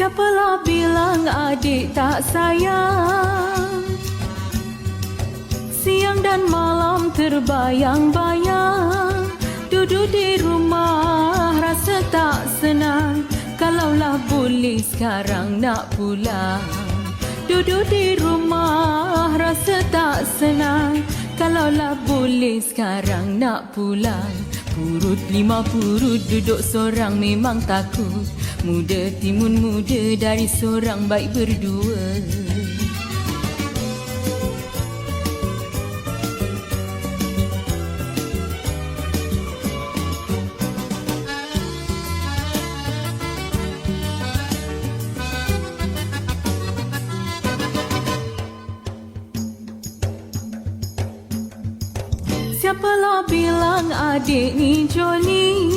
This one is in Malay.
Siapalah bilang adik tak sayang? Siang dan malam terbayang-bayang Duduk di rumah rasa tak senang. Kalaulah boleh sekarang nak pulang. Duduk di rumah rasa tak senang. Kalaulah boleh sekarang nak pulang. Purut lima purut duduk seorang memang takut Muda timun muda dari seorang baik berdua. Siapalah bilang adik ni Johnny